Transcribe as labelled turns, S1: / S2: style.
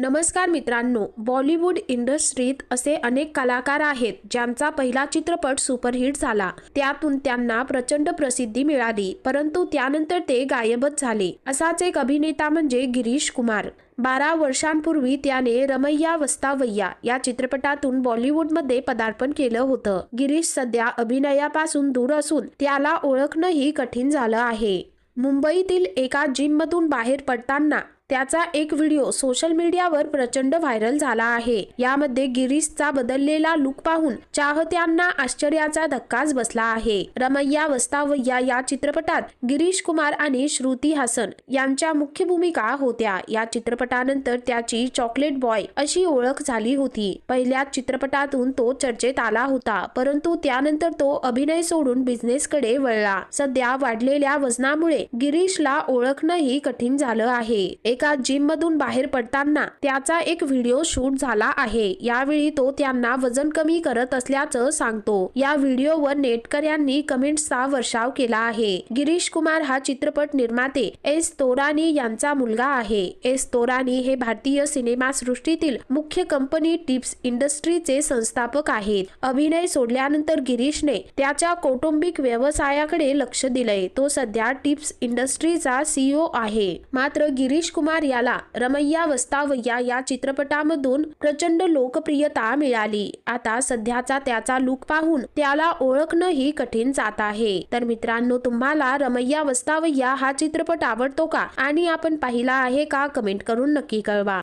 S1: नमस्कार मित्रांनो बॉलिवूड इंडस्ट्रीत असे अनेक कलाकार आहेत ज्यांचा पहिला चित्रपट सुपरहिट झाला. त्यातून त्यांना प्रचंड प्रसिद्धी मिळाली परंतु त्यानंतर ते गायबच झाले. असाच एक अभिनेता म्हणजे गिरीश कुमार. बारा वर्षांपूर्वी त्याने रमैया वस्तावय्या या चित्रपटातून बॉलिवूडमध्ये पदार्पण केलं होतं. गिरीश सध्या अभिनयापासून दूर असून त्याला ओळखणंही कठीण झालं आहे. मुंबईतील एका जिममधून बाहेर पडताना त्याचा एक व्हिडिओ सोशल मीडियावर प्रचंड व्हायरल झाला आहे. यामध्ये गिरीशचा बदललेला लुक पाहून चाहत्यांना आश्चर्याचा धक्काच बसला आहे. रमैया वस्तावय्या या चित्रपटात गिरीश कुमार आणि श्रुती हासन यांच्या मुख्य भूमिका होत्या. या चित्रपटानंतर त्याची चॉकलेट बॉय अशी ओळख झाली होती. पहिल्या चित्रपटातून तो चर्चेत आला होता परंतु त्यानंतर तो अभिनय सोडून बिझनेसकडे वळला. सध्या वाढलेल्या वजनामुळे गिरीशला ओळखणंही कठीण झालं आहे. एका जिम मधून बाहेर पडताना त्याचा एक व्हिडिओ शूट झाला आहे. यावेळी तो त्यांना वजन कमी करत असल्याचं सांगतो. या व्हिडिओवर नेटकऱ्यांनी कमेंट्सचा वर्षाव केला आहे. गिरीश कुमार हा चित्रपट निर्माते एस तोरानी यांचा मुलगा आहे. एस तोरानी हे भारतीय सिनेमा सृष्टीतील मुख्य कंपनी टिप्स इंडस्ट्रीचे संस्थापक आहेत. अभिनय सोडल्यानंतर गिरीशने त्याच्या कौटुंबिक व्यवसायाकडे लक्ष दिलंय. तो सध्या टिप्स इंडस्ट्रीचा सीईओ आहे. मात्र गिरीश कुमार कुमार याला रमैया वस्तावय्या या चित्रपटामधून प्रचंड लोकप्रियता मिळाली. आता सध्याचा त्याचा लुक पाहून त्याला ओळखणंही कठीण जात आहे. तर मित्रांनो तुम्हाला रमैया वस्तावय्या हा चित्रपट आवडतो का? आणि आपण पाहिला आहे का? कमेंट करून नक्की कळवा.